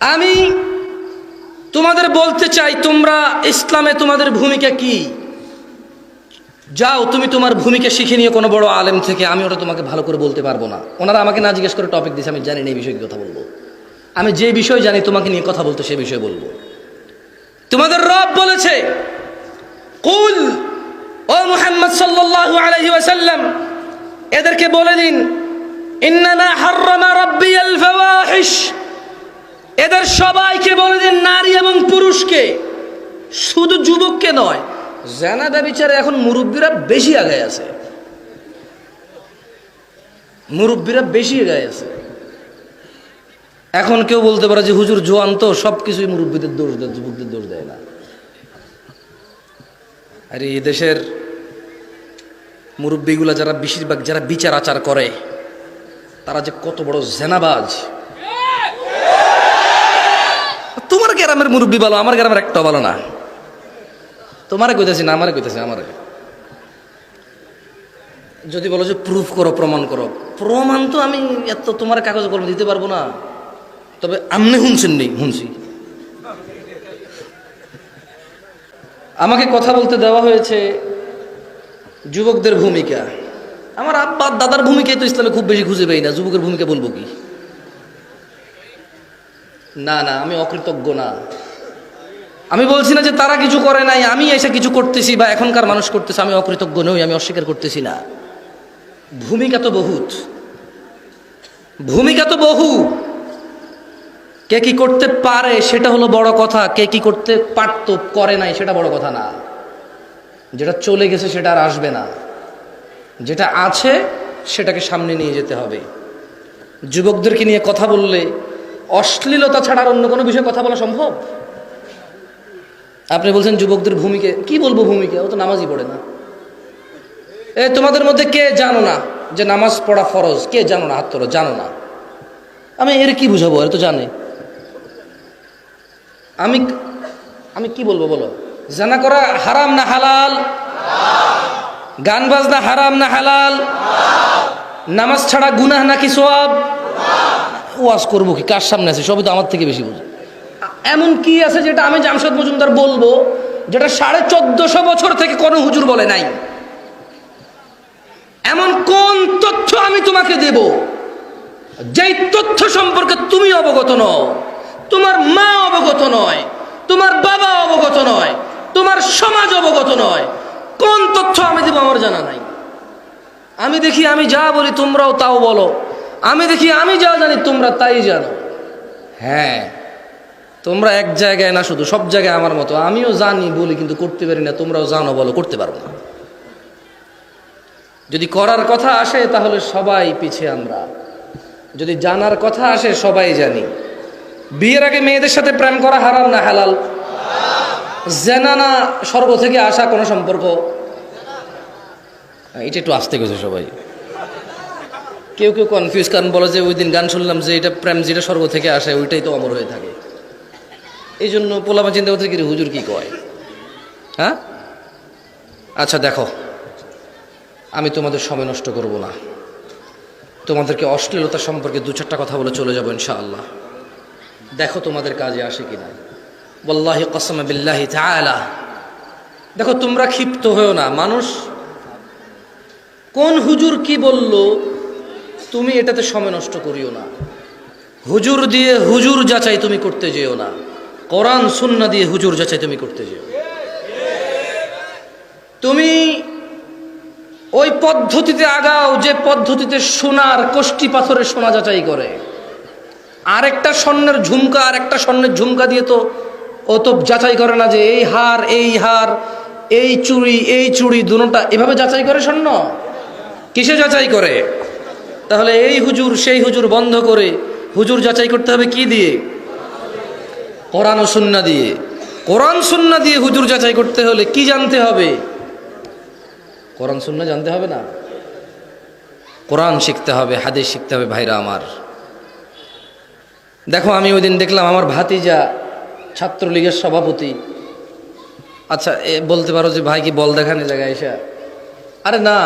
আমি তোমাদের বলতে চাই, তোমরা ইসলামে তোমাদের ভূমিকা কি? যাও, তুমি তোমার ভূমিকা শিখে নিয়ে কোনো বড় আলেম থেকে, আমি ওটা তোমাকে ভালো করে বলতে পারব না। ওনারা আমাকে না জিজ্ঞেস করে টপিক দিয়েছে আমি জানি না এই বিষয়ে কথা বলব। আমি যে বিষয় জানি, তোমাকে নিয়ে কথা বলতে সে বিষয়ে বলব। তোমাদের রব বলেছে, কুল, ও মুহাম্মদ সাল্লাল্লাহু আলাইহি ওয়াসাল্লাম, এদেরকে বলে দিন, ইন্নামা হাররামা রাব্বিয়াল ফাওয়াহিশ। এদের সবাইকে বলে দিন নারী এবং পুরুষকে। শুধু যুবককে নয় জানাদা বিচারে এখন মুরব্বীরা বেশি আগায় আছে। মুরব্বীরা বেশি আগায় আছে। এখন কেউ বলতে পারে যে, হুজুর, জোয়ান তো সব কিছুই মুরব্বীদের দোষ দেয়, যুবকদের দোষ দেয় না। আর এই দেশের মুরব্বীগুলা যারা বেশিরভাগ, যারা বিচার আচার করে, তারা যে কত বড় জেনাবাজ তোমার গ্রামের মুরব্বী ভালো, আমার গ্রামের একটা ভালো না। তোমারে কইতেছি না, আমারে কইতেছি আমারে। যদি বলো যে প্রুফ করো, প্রমাণ করো। প্রমাণ তো আমি এত তোমার কাগজ কলম দিতে পারব না। তবে আমনে শুনছেন নেই, শুনছি। আমাকে কথা বলতে দেওয়া হয়েছে যুবকদের ভূমিকা। আমার আব্বা দাদার ভূমিকাই তো ইসলামে খুব বেশি খুঁজে পাই না, যুবকের ভূমিকা বলব কি? না না, আমি অকৃতজ্ঞ না। আমি বলছি না যে তারা কিছু করে নাই, আমি এসে কিছু করতেছি বা এখনকার মানুষ করতেছে, আমি অকৃতজ্ঞ নই, আমি অস্বীকার করতেছি না। ভূমিকা তো বহুত। ভূমিকা তো বহু। কে কি করতে পারে সেটা হলো বড় কথা, কে কি করতে পারত, করে নাই সেটা বড় কথা না। যেটা চলে গেছে সেটা আর আসবে না। যেটা আছে সেটাকে সামনে নিয়ে যেতে হবে। যুবকদেরকে নিয়ে কথা বললে অশ্লীলতা ছাড়ার অন্য কোনো বিষয়ে কথা বলা সম্ভব? আপনি বলছেন যুবকদের ভূমিকা, কি বলব ভূমিকা? ও তো নামাজই পড়ে না। এ, তোমাদের মধ্যে কে জানো না যে নামাজ পড়া ফরজ? কে জানো না? হাত তোলো, জানো না। আমি এর কি বুঝাবো? এর তো জানে। আমি আমি কি বলব বলো? জানা করা হারাম না হালাল? গান বাজনা হারাম না হালাল? নামাজ ছাড়া গুনাহ নাকি সোয়াব? ওয়াজ করব কি? কার সামনে আছে? সবই তো আমার থেকে বেশি বুঝে। এমন কি আছে যেটা আমি জামশেদ মজুমদার বলব, যেটা সাড়ে চোদ্দশো বছর থেকে কোনো হুজুর বলে নাই? এমন কোন তথ্য আমি তোমাকে দেব, যেই তথ্য সম্পর্কে তুমি অবগত নও? তোমার মা অবগত নয়, তোমার বাবা অবগত নয়, তোমার সমাজ অবগত নয়। কোন তথ্য আমি দেবো আমার জানা নাই। আমি দেখি আমি যা বলি তোমরাও তাও বলো। আমি দেখি, আমি যা জানি, তোমরা তাই জানো। হ্যাঁ তোমরা এক জায়গায় না শুধু, সব জায়গায় আমার মতো। আমিও জানি, বলি, কিন্তু করতে পারি না, তোমরাও জানো, বলো, করতে পারব না। যদি করার কথা আসে, তাহলে সবাই পিছিয়ে আমরা। যদি জানার কথা আসে, সবাই জানি। বিয়ের আগে মেয়েদের সাথে প্রেম করা হারাম না, হালাল? জেনা না স্বর্গ থেকে আসা কোনো সম্পর্ক? এটা একটু আসতে গেছে সবাই। কেউ কেউ কনফিউজ কারণ বলে যে ওই দিন গান শুনলাম যে এটা প্রেম যেটা স্বর্গ থেকে আসে ওইটাই তো অমর হয়ে থাকে। এই জন্য পোলামা চিন্তা করতে রে, হুজুর কি কয়? হ্যাঁ? আচ্ছা দেখো আমি তোমাদের সময় নষ্ট করব না। তোমাদেরকে অশ্লীলতা সম্পর্কে দু চারটা কথা বলে চলে যাব ইনশাআল্লাহ। দেখো তোমাদের কাজে আসে কি না বল্লাহি কসম বিল্লাহি তাআলা। দেখো তোমরা ক্ষিপ্ত হয়েও না। মানুষ কোন হুজুর কি বলল তুমি এটাতে সময় নষ্ট করিও না। হুজুর দিয়ে হুজুর যাচাই তুমি করতে যেও না। কোরআন, সুন্না দিয়ে হুজুর যাচাই তুমি করতে যেও। তুমি ওই পদ্ধতিতে আগাও যে পদ্ধতিতে সোনার কষ্টি পাথরের সোনা যাচাই করে। আরেকটা স্বর্ণের ঝুমকা আর একটা স্বর্ণের ঝুমকা দিয়ে তো ও তো যাচাই করে না যে এই হার এই হার, এই চুড়ি এই চুড়ি দুটোটা এভাবে যাচাই করে স্বর্ণ? কিসে যাচাই করে? তাহলে এই হুজুর, সেই হুজুর বন্ধ করে হুজুর যাচাই করতে হবে কি দিয়ে? কোরআন ও সুন্না দিয়ে। কোরআন, সুন্না দিয়ে হুজুর যাচাই করতে হলে কি জানতে হবে? কোরআন, সুন্না জানতে হবে না? কোরআন শিখতে হবে, হাদিস শিখতে হবে ভাইরা আমার। দেখো, আমি ওই দিন দেখলাম আমার ভাতিজা ছাত্রলীগের সভাপতি। আচ্ছা বলতে পারো যে ভাই কি বল দেখানি জায়গায় এসে? আরে না